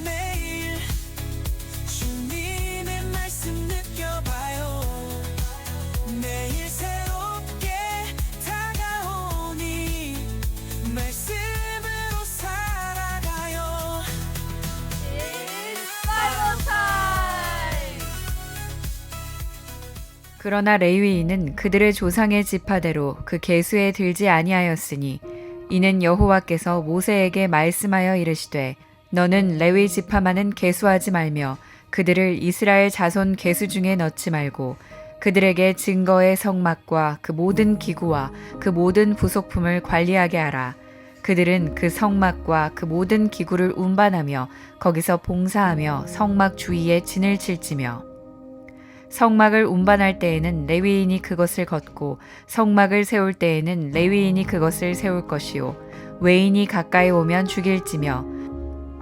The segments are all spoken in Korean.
매일매일 주님의 말씀 느껴봐요. 매일 새롭게 다가오니 말씀으로 살아가요. 그러나 레위인은 그들의 조상의 지파대로 그 계수에 들지 아니하였으니 이는 여호와께서 모세에게 말씀하여 이르시되 너는 레위 지파만은 계수하지 말며 그들을 이스라엘 자손 계수 중에 넣지 말고 그들에게 증거의 성막과 그 모든 기구와 그 모든 부속품을 관리하게 하라. 그들은 그 성막과 그 모든 기구를 운반하며 거기서 봉사하며 성막 주위에 진을 칠지며. 성막을 운반할 때에는 레위인이 그것을 걷고 성막을 세울 때에는 레위인이 그것을 세울 것이요. 외인이 가까이 오면 죽일지며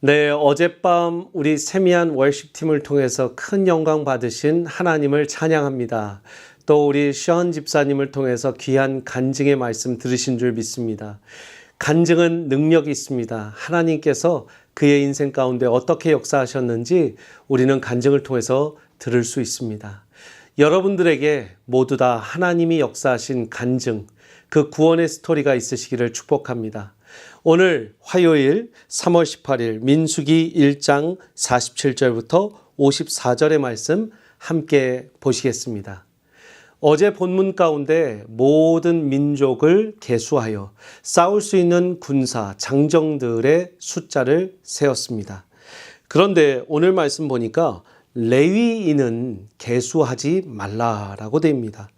네, 어젯밤 우리 세미한 월십팀을 통해서 큰 영광 받으신 하나님을 찬양합니다. 또 우리 션 집사님을 통해서 귀한 간증의 말씀 들으신 줄 믿습니다. 간증은 능력이 있습니다. 하나님께서 그의 인생 가운데 어떻게 역사하셨는지 우리는 간증을 통해서 들을 수 있습니다. 여러분들에게 모두 다 하나님이 역사하신 간증, 그 구원의 스토리가 있으시기를 축복합니다. 오늘 화요일 3월 18일 민수기 1장 47절부터 54절의 말씀 함께 보시겠습니다. 어제 본문 가운데 모든 민족을 계수하여 싸울 수 있는 군사, 장정들의 숫자를 세웠습니다. 그런데 오늘 말씀 보니까 레위인은 계수하지 말라라고 됩니다.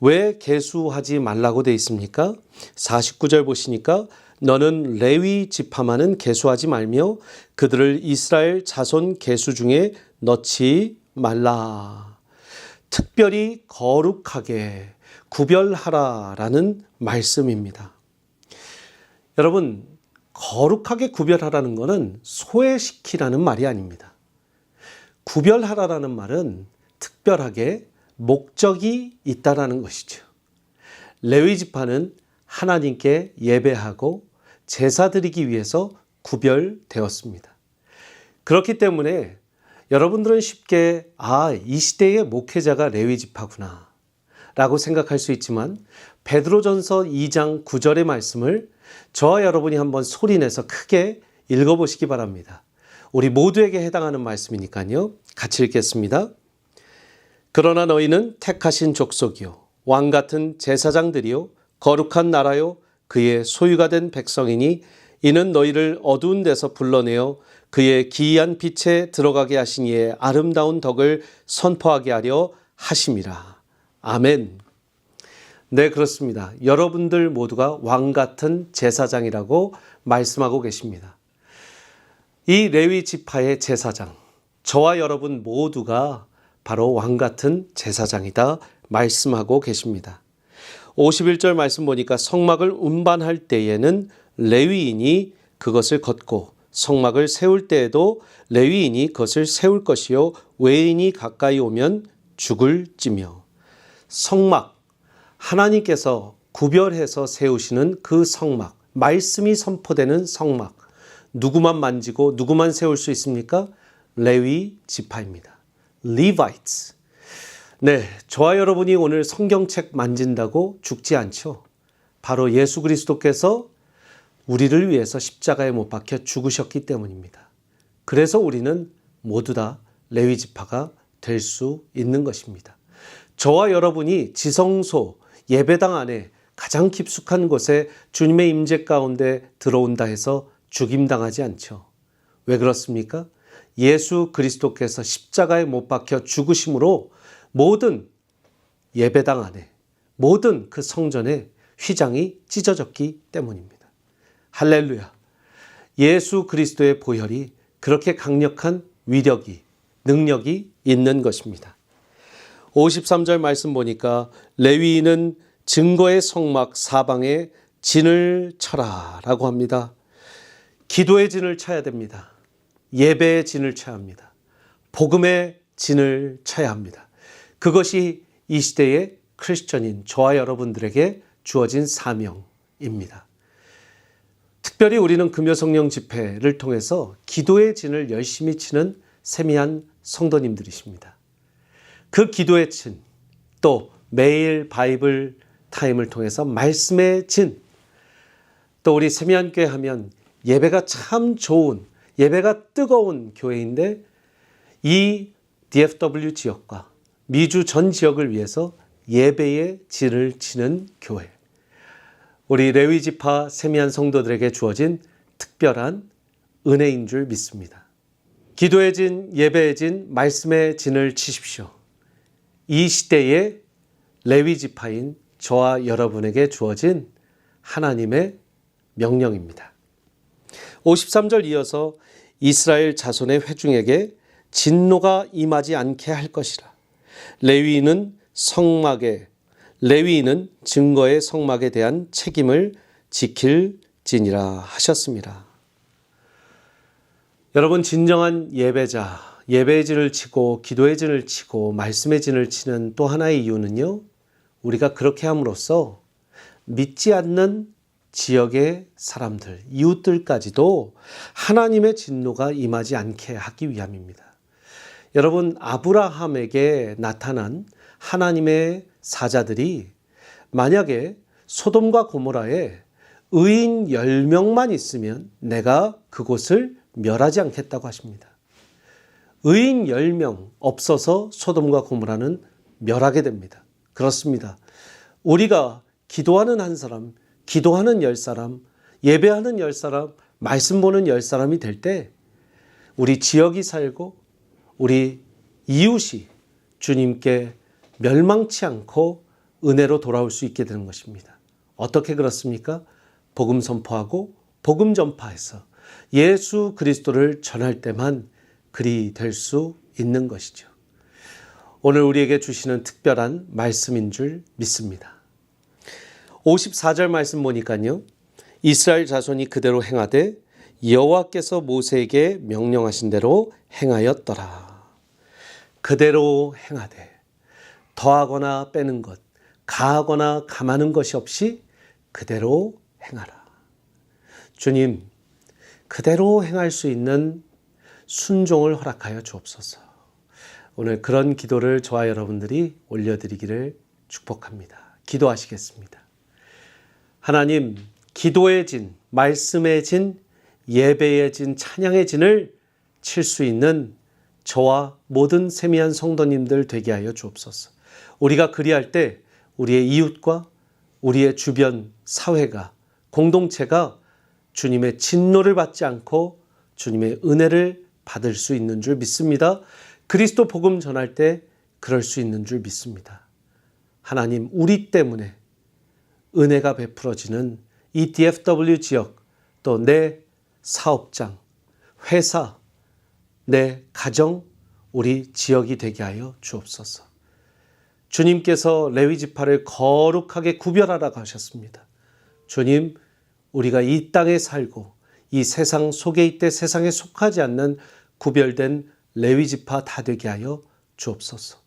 왜 계수하지 말라고 돼 있습니까? 49절 보시니까 너는 레위 지파만은 계수하지 말며 그들을 이스라엘 자손 계수 중에 넣지 말라. 특별히 거룩하게 구별하라라는 말씀입니다. 여러분, 거룩하게 구별하라는 것은 소외시키라는 말이 아닙니다. 구별하라라는 말은 특별하게 목적이 있다라는 것이죠. 레위 지파는 하나님께 예배하고 제사 드리기 위해서 구별되었습니다. 그렇기 때문에 여러분들은 쉽게 아, 이 시대의 목회자가 레위 지파구나 라고 생각할 수 있지만 베드로전서 2장 9절의 말씀을 저와 여러분이 한번 소리내서 크게 읽어보시기 바랍니다. 우리 모두에게 해당하는 말씀이니까요. 같이 읽겠습니다. 그러나 너희는 택하신 족속이요 왕 같은 제사장들이요 거룩한 나라요 그의 소유가 된 백성이니 이는 너희를 어두운 데서 불러내어 그의 기이한 빛에 들어가게 하신 이의 아름다운 덕을 선포하게 하려 하심이라. 아멘. 네, 그렇습니다. 여러분들 모두가 왕 같은 제사장이라고 말씀하고 계십니다. 이 레위 지파의 제사장, 저와 여러분 모두가 바로 왕 같은 제사장이다 말씀하고 계십니다. 51절 말씀 보니까 성막을 운반할 때에는 레위인이 그것을 걷고 성막을 세울 때에도 레위인이 그것을 세울 것이요 외인이 가까이 오면 죽을지며 성막 하나님께서 구별해서 세우시는 그 성막 말씀이 선포되는 성막 누구만 만지고 누구만 세울 수 있습니까? 레위 지파입니다. Levites. 네, 저와 여러분이 오늘 성경책 만진다고 죽지 않죠. 바로 예수 그리스도께서 우리를 위해서 십자가에 못 박혀 죽으셨기 때문입니다. 그래서 우리는 모두 다 레위 지파가 될 수 있는 것입니다. 저와 여러분이 지성소 예배당 안에 가장 깊숙한 곳에 주님의 임재 가운데 들어온다 해서 죽임당하지 않죠. 왜 그렇습니까? 예수 그리스도께서 십자가에 못 박혀 죽으심으로 모든 예배당 안에 모든 그 성전에 휘장이 찢어졌기 때문입니다. 할렐루야. 예수 그리스도의 보혈이 그렇게 강력한 위력이, 능력이 있는 것입니다. 53절 말씀 보니까 레위인은 증거의 성막 사방에 진을 쳐라 라고 합니다. 기도의 진을 쳐야 됩니다. 예배의 진을 쳐야 합니다. 복음의 진을 쳐야 합니다. 그것이 이 시대의 크리스천인 저와 여러분들에게 주어진 사명입니다. 특별히 우리는 금요성령 집회를 통해서 기도의 진을 열심히 치는 세미한 성도님들이십니다. 그 기도의 진, 또 매일 바이블 타임을 통해서 말씀의 진, 또 우리 세미한 교회 하면 예배가 참 좋은, 예배가 뜨거운 교회인데 이 DFW 지역과 미주 전 지역을 위해서 예배의 진을 치는 교회. 우리 레위 지파 세미한 성도들에게 주어진 특별한 은혜인 줄 믿습니다. 기도의 진, 예배의 진, 말씀의 진을 치십시오. 이 시대의 레위 지파인 저와 여러분에게 주어진 하나님의 명령입니다. 53절 이어서 이스라엘 자손의 회중에게 진노가 임하지 않게 할 것이라. 레위인은 성막에 레위인은 증거의 성막에 대한 책임을 지킬 진이라 하셨습니다. 여러분 진정한 예배자, 예배의 진을 치고 기도의 진을 치고 말씀의 진을 치는 또 하나의 이유는요. 우리가 그렇게 함으로써 믿지 않는 지역의 사람들, 이웃들까지도 하나님의 진노가 임하지 않게 하기 위함입니다. 여러분, 아브라함에게 나타난 하나님의 사자들이 만약에 소돔과 고모라에 의인 10명만 있으면 내가 그곳을 멸하지 않겠다고 하십니다. 의인 10명 없어서 소돔과 고모라는 멸하게 됩니다. 그렇습니다. 우리가 기도하는 한 사람, 기도하는 열 사람, 예배하는 열 사람, 말씀 보는 열 사람이 될 때 우리 지역이 살고 우리 이웃이 주님께 멸망치 않고 은혜로 돌아올 수 있게 되는 것입니다. 어떻게 그렇습니까? 복음 선포하고 복음 전파해서 예수 그리스도를 전할 때만 그리 될 수 있는 것이죠. 오늘 우리에게 주시는 특별한 말씀인 줄 믿습니다. 54절 말씀 보니까요. 이스라엘 자손이 그대로 행하되 여호와께서 모세에게 명령하신 대로 행하였더라. 그대로 행하되 더하거나 빼는 것, 가하거나 감하는 것이 없이 그대로 행하라. 주님, 그대로 행할 수 있는 순종을 허락하여 주옵소서. 오늘 그런 기도를 저와 여러분들이 올려드리기를 축복합니다. 기도하시겠습니다. 하나님, 기도의 진, 말씀의 진, 예배의 진, 찬양의 진을 칠 수 있는 저와 모든 세미한 성도님들 되게 하여 주옵소서. 우리가 그리할 때 우리의 이웃과 우리의 주변 사회가 공동체가 주님의 진노를 받지 않고 주님의 은혜를 받을 수 있는 줄 믿습니다. 그리스도 복음 전할 때 그럴 수 있는 줄 믿습니다. 하나님, 우리 때문에 은혜가 베풀어지는 이 DFW 지역, 또 내 사업장, 회사, 내 가정, 우리 지역이 되게 하여 주옵소서. 주님께서 레위 지파를 거룩하게 구별하라고 하셨습니다. 주님, 우리가 이 땅에 살고 이 세상 속에 있되 세상에 속하지 않는 구별된 레위 지파 다 되게 하여 주옵소서.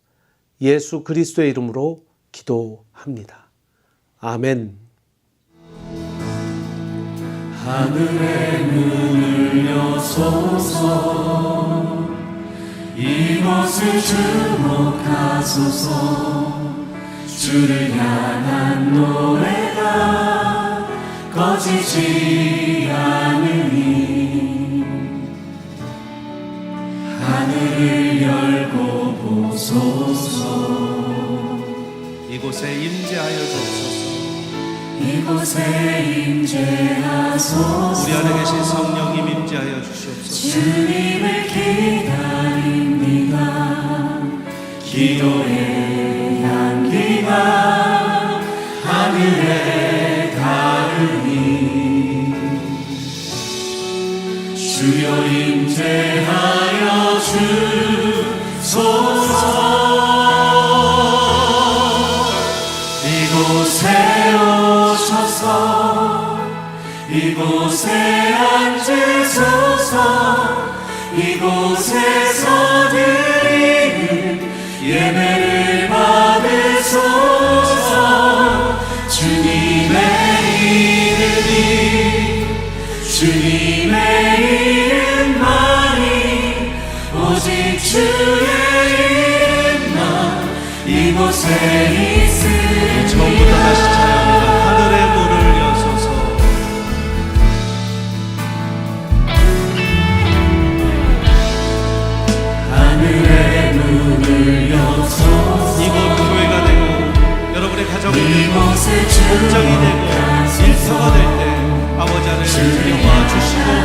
예수 그리스도의 이름으로 기도합니다. 아멘. 하늘의 문을 여소서 이곳을 주목하소서 주를 향한 노래가 꺼지지 않으니 하늘을 열고 보소서 이곳에 임재하여 주옵소서. 이곳에 임재하소서 우리 안에 계신 성령님 임재하여 주시옵소서. 주님을 기 기도의 향기가 하늘에 닿으니. 주여 임재하여 주소서. 이곳에 오셔서 이곳에 앉으소서. 이곳에서 현장이 되고 일터가 될 때 아버지 하나님 들여와 주시고 하늘